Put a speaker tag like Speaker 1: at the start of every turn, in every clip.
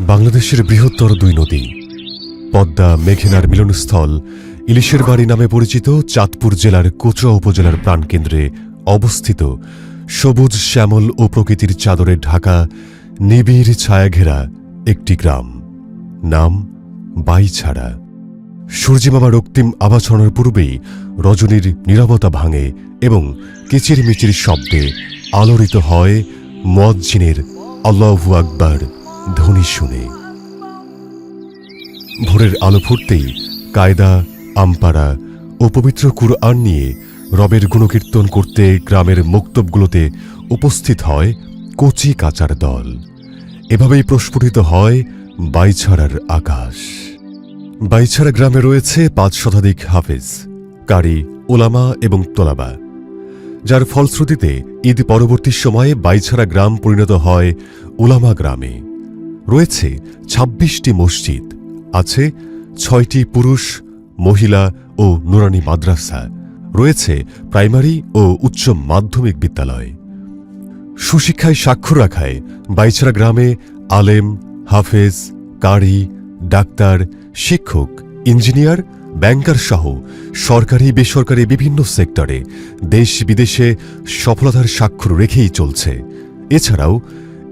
Speaker 1: বাংলাদেশের বৃহত্তর দুই নদী, পদ্মা মেঘেনার মিলনস্থল, ইলিশের বাড়ি নামে পরিচিত চাঁদপুর জেলার কোচুয়া উপজেলার প্রাণকেন্দ্রে অবস্থিত সবুজ, শ্যামল ও প্রকৃতির চাদরে ঢাকা নিবিড় ছায়াঘেরা একটি গ্রাম। নাম বাইছাড়া। সূর্যিমামা রক্তিম আবাছনের পূর্বেই রজনীর নীরবতা ভাঙে এবং কিচিরমিচির শব্দে আলোড়িত হয় মুয়াজ্জিনের আল্লাহু আকবার। ধ্বনি শুনে। ভোরের আলো ফুটতেই কায়দা, আমপাড়া ও পবিত্র কুরআন নিয়ে রবের গুণকীর্তন করতে গ্রামের মক্তবগুলোতে উপস্থিত হয় কচি কাচার দল। এভাবেই প্রস্ফুটিত হয় বাইছাড়ার আকাশ। বাইছাড়া গ্রামে রয়েছে পাঁচ শতাধিক হাফেজ, কারি, ওলামা এবং তোলাবা। যার ফলশ্রুতিতে ঈদ পরবর্তী সময়ে বাইছাড়া গ্রাম পরিণত হয় ওলামা গ্রামে। রয়েছে ২৬টি মসজিদ, আছে ছয়টি পুরুষ, মহিলা ও নুরানি মাদ্রাসা, রয়েছে প্রাইমারি ও উচ্চ মাধ্যমিক বিদ্যালয়। সুশিক্ষায় স্বাক্ষর রাখায় বাইছাড়া গ্রামে আলেম, হাফেজ, কারি, ডাক্তার, শিক্ষক, ইঞ্জিনিয়ার, ব্যাংকার সহ সরকারি, বেসরকারি বিভিন্ন সেক্টরে দেশ বিদেশে সফলতার স্বাক্ষর রেখেই চলছে। এছাড়াও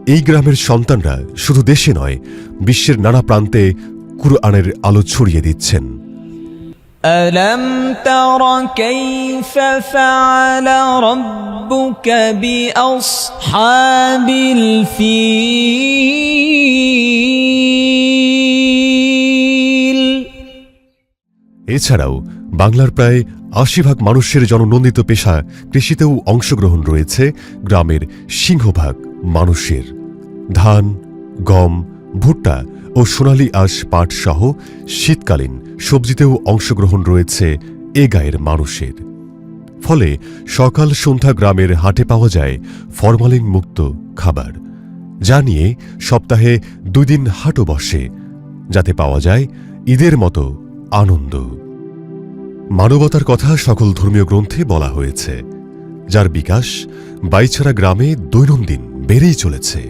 Speaker 1: এই গ্রামের সন্তানরা শুধু দেশে নয় বিশ্বের নানা প্রান্তে কুরআনের আলো ছড়িয়ে দিচ্ছেন
Speaker 2: ألم تر كيف فعل ربك بأصحاب الفيل
Speaker 1: এছাড়াও বাংলার প্রায় আশি ভাগ মানুষের জননন্দিত পেশা কৃষিতেও অংশগ্রহণ রয়েছে গ্রামের সিংহভাগ মানুষের ধান, গম, ভুট্টা ও সোনালী আঁশ পাট সহ শীতকালীন সবজিতেও অংশগ্রহণ রয়েছে এ গায়ের মানুষের। ফলে সকাল সন্ধ্যা গ্রামের হাটে পাওয়া যায় ফরমালিন মুক্ত খাবার, যা নিয়ে সপ্তাহে দুই দিন হাটও বসে, যাতে পাওয়া যায় ঈদের মতো আনন্দ। মানবতার কথা সকল ধর্মীয় গ্রন্থে বলা হয়েছে, যার বিকাশ বাইছাড়া গ্রামে দৈনন্দিন বেড়েই চলেছে।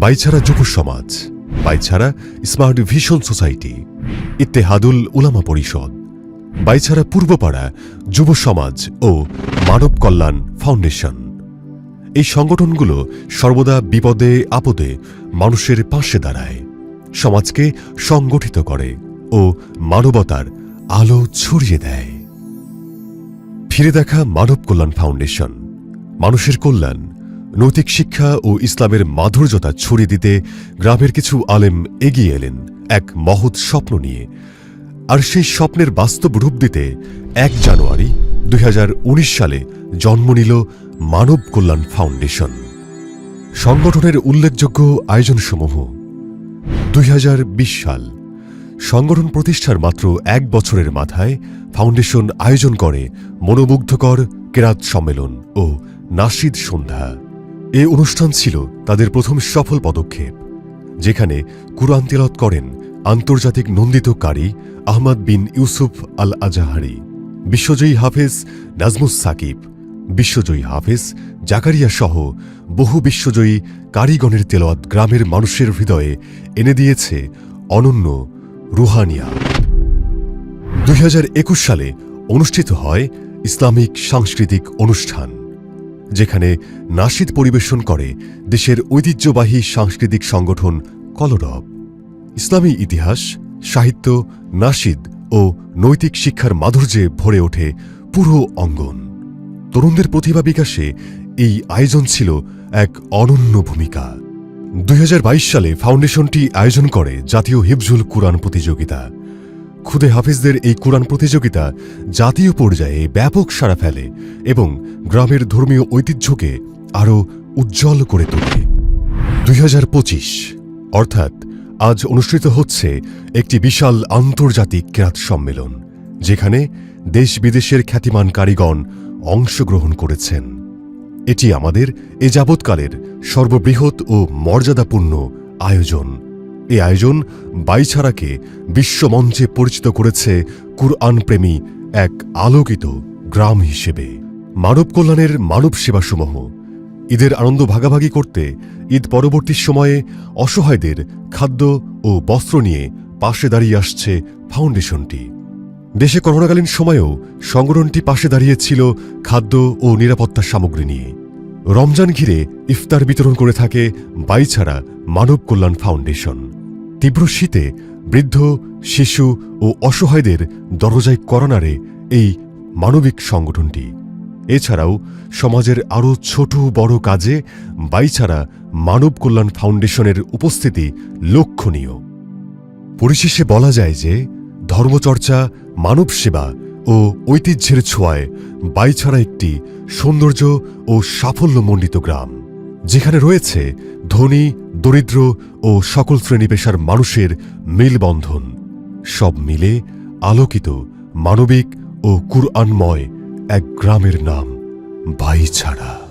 Speaker 1: Baichhara Jubo Samaj Baichhara smart vision society, Ittehadul Ulama Parishad Baichhara Purbapara যুব সমাজ ও মানব কল্যাণ ফাউন্ডেশন। এই সংগঠনগুলো সর্বদা বিপদে, আপদে মানুষের পাশে দাঁড়ায়, সমাজকে সংগঠিত করে ও মানবতার আলো ছড়িয়ে দেয়। ফিরে দেখা মানব কল্যাণ ফাউন্ডেশন, মানুষের কল্যাণ নৈতিক শিক্ষা ও ইসলামের মাধুর্যতা ছড়িয়ে দিতে গ্রামের কিছু আলেম এগিয়ে এলেন এক মহৎ স্বপ্ন নিয়ে। আর সেই স্বপ্নের বাস্তব রূপ দিতে এক জানুয়ারি দুই হাজার উনিশ সালে জন্ম নিল মানব কল্যাণ ফাউন্ডেশন। সংগঠনের উল্লেখযোগ্য আয়োজনসমূহ। দুই হাজার বিশ সাল। সংগঠন প্রতিষ্ঠার মাত্র এক বছরের মাথায় ফাউন্ডেশন আয়োজন করে মনোমুগ্ধকর কেরাত সম্মেলন ও নাসিদ সন্ধ্যা। এ অনুষ্ঠান ছিল তাদের প্রথম সফল পদক্ষেপ, যেখানে কুরআন তেলত করেন আন্তর্জাতিক নন্দিত কারি আহমদ বিন ইউসুফ আল আজাহারি বিশ্বজয়ী হাফেজ নাজমুস সাকিব, বিশ্বজয়ী হাফেজ জাকারিয়া সহ বহু বিশ্বজয়ী কারিগণের তেলোয়াত গ্রামের মানুষের হৃদয়ে এনে দিয়েছে অনন্য রুহানিয়া। দুই হাজার একুশ সালে অনুষ্ঠিত হয় ইসলামিক সাংস্কৃতিক অনুষ্ঠান। যেখানে নাশিদ পরিবেশন করে দেশের ঐতিহ্যবাহী সাংস্কৃতিক সংগঠন কলরব। ইসলামী ইতিহাস, সাহিত্য নাশিদ ও নৈতিক শিক্ষার মাধুর্যে ভরে ওঠে পুরো অঙ্গন। তরুণদের প্রতিভা বিকাশে এই আয়োজন ছিল এক অনন্য ভূমিকা। দুই হাজার বাইশ সালে ফাউন্ডেশনটি আয়োজন করে জাতীয় হিফজুল কুরআন প্রতিযোগিতা। খুদে হাফিজদের এই কোরআন প্রতিযোগিতা জাতীয় পর্যায়ে ব্যাপক সাড়া ফেলে এবং গ্রামের ধর্মীয় ঐতিহ্যকে আরও উজ্জ্বল করে তোলে। দুই হাজার পঁচিশ, অর্থাৎ আজ অনুষ্ঠিত হচ্ছে একটি বিশাল আন্তর্জাতিক ক্রাত সম্মেলন, যেখানে দেশ বিদেশের খ্যাতিমান কারিগণ অংশগ্রহণ করেছেন। এটি আমাদের এ যাবৎকালের সর্ববৃহৎ ও মর্যাদাপূর্ণ আয়োজন। এই আয়োজন বাইছাড়াকে বিশ্বমঞ্চে পরিচিত করেছে কুরআনপ্রেমী এক আলোকিত গ্রাম হিসেবে। মানব কল্যাণের মানব সেবাসমূহ। ঈদের আনন্দ ভাগাভাগি করতে ঈদ পরবর্তী সময়ে অসহায়দের খাদ্য ও বস্ত্র নিয়ে পাশে দাঁড়িয়ে আসছে ফাউন্ডেশনটি। দেশে করোনাকালীন সময়েও সংগঠনটি পাশে দাঁড়িয়েছিল খাদ্য ও নিরাপত্তা সামগ্রী নিয়ে। রমজান ঘিরে ইফতার বিতরণ করে থাকে বাইছাড়া মানব কল্যাণ ফাউন্ডেশন। তীব্র শীতে বৃদ্ধ, শিশু ও অসহায়দের দরজায় করানারে এই মানবিক সংগঠনটি। এছাড়াও সমাজের আরও ছোট বড় কাজে বাইছাড়া মানব কল্যাণ ফাউন্ডেশনের উপস্থিতি লক্ষণীয়। পরিশেষে বলা যায় যে, ধর্মচর্চা, মানব সেবা ও ঐতিহ্যের ছোঁয়ায় বাইছাড়া একটি সৌন্দর্য ও সাফল্যমণ্ডিত গ্রাম, যেখানে রয়েছে ধনী দরিদ্র ও সকল শ্রেণি পেশার মানুষের মেলবন্ধন। সব মিলে আলোকিত, মানবিক ও কুরআনময় এক গ্রামের নাম বাইছাড়া